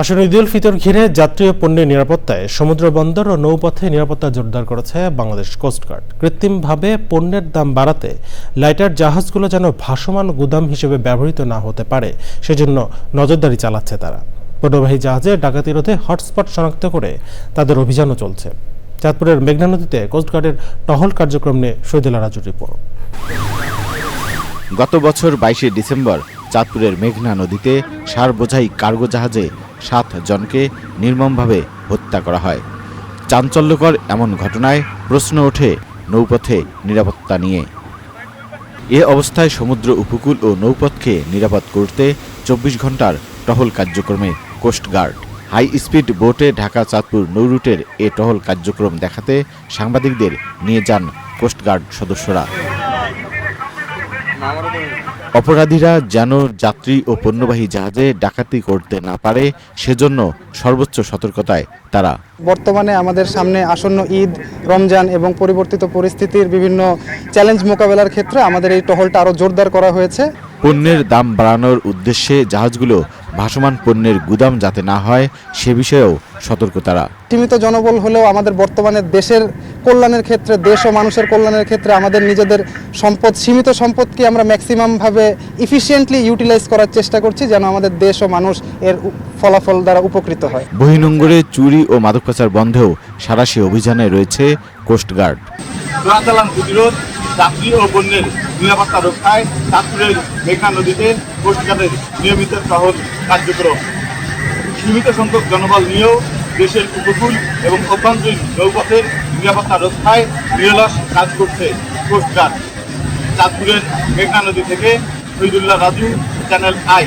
আসলে ঈদ উল ফিতর ঘিরে যাত্রী পণ্যের নিরাপত্তায় সমুদ্র বন্দর ও নৌপথে নিরাপত্তা জোরদার করেছে বাংলাদেশ কোস্টগার্ড কৃত্রিমভাবে পণ্যের দাম বাড়াতে লাইটার জাহাজগুলো যেন ভাসমান গুদাম হিসেবে ব্যবহৃত না হতে পারে, সেজন্য নজরদারি চালাচ্ছে তারা। পণ্যবাহী জাহাজে ডাকাতি রোধে হটস্পট শনাক্ত করে তাদের অভিযানও চলছে। চাঁদপুরের মেঘনা নদীতে কোস্টগার্ডের টহল কার্যক্রম নিয়ে শহীদুল্লাহ রাজুর রিপোর্ট। গত বছর বাইশে ডিসেম্বর চাঁদপুরের মেঘনা নদীতে সার বোঝাই কার্গো জাহাজে সাত জনকে নির্মমভাবে হত্যা করা হয়। চাঞ্চল্যকর এমন ঘটনায় প্রশ্ন ওঠে নৌপথে নিরাপত্তা নিয়ে। এ অবস্থায় সমুদ্র উপকূল ও নৌপথকে নিরাপদ করতে চব্বিশ ঘণ্টার টহল কার্যক্রমে কোস্টগার্ড হাই স্পিড বোটে ঢাকা চাঁদপুর নৌরুটের এ টহল কার্যক্রম দেখাতে সাংবাদিকদের নিয়ে যান কোস্টগার্ড সদস্যরা। অপরাধীরা যেন যাত্রী ও পণ্যবাহী জাহাজে ডাকাতি করতে না পারে, সেজন্য সর্বোচ্চ সতর্কতায় তারা। বর্তমানে আমাদের সামনে আসন্ন ঈদ, রমজান এবং পরিবর্তিত পরিস্থিতির বিভিন্ন চ্যালেঞ্জ মোকাবেলার ক্ষেত্রে আমাদের এই টহলটা আরও জোরদার করা হয়েছে। পণ্যের দাম বাড়ানোর উদ্দেশ্যে জাহাজগুলো ভাসমান পণ্যের গুদাম যাতে না হয় সে বিষয়েও সতর্ক তারা। সীমিত জনবল হলেও আমাদের বর্তমানে দেশের কল্যাণের ক্ষেত্রে দেশ ও মানুষের কল্যাণের ক্ষেত্রে আমাদের নিজেদের সম্পদ সীমিত সম্পদকে আমরা ম্যাক্সিমামভাবে ইফিসিয়েন্টলি ইউটিলাইজ করার চেষ্টা করছি যেন আমাদের দেশ ও মানুষ এর ফলাফল দ্বারা উপকৃত হয়। বহিনুঙ্গরে চুরি ও মাদক পাচার বন্ধেও সারাশি অভিযানে রয়েছে কোস্টগার্ড। চোরাচালান প্রতিরোধ, যাত্রী ও পণ্যের নিরাপত্তা রক্ষায় চাঁদপুরের মেঘনা নদীতে কোস্টগার্ডের নিয়মিত সহজ কার্যক্রম। সীমিত সংখ্যক জনবল নিয়েও দেশের উপকূল এবং অভ্যন্তরীণ নৌপথের নিরাপত্তা রক্ষায় নিরলস কাজ করছে কোস্টগার্ড। চাঁদপুরের মেঘনা নদী থেকে শহীদুল্লাহ রাজু, চ্যানেল আই।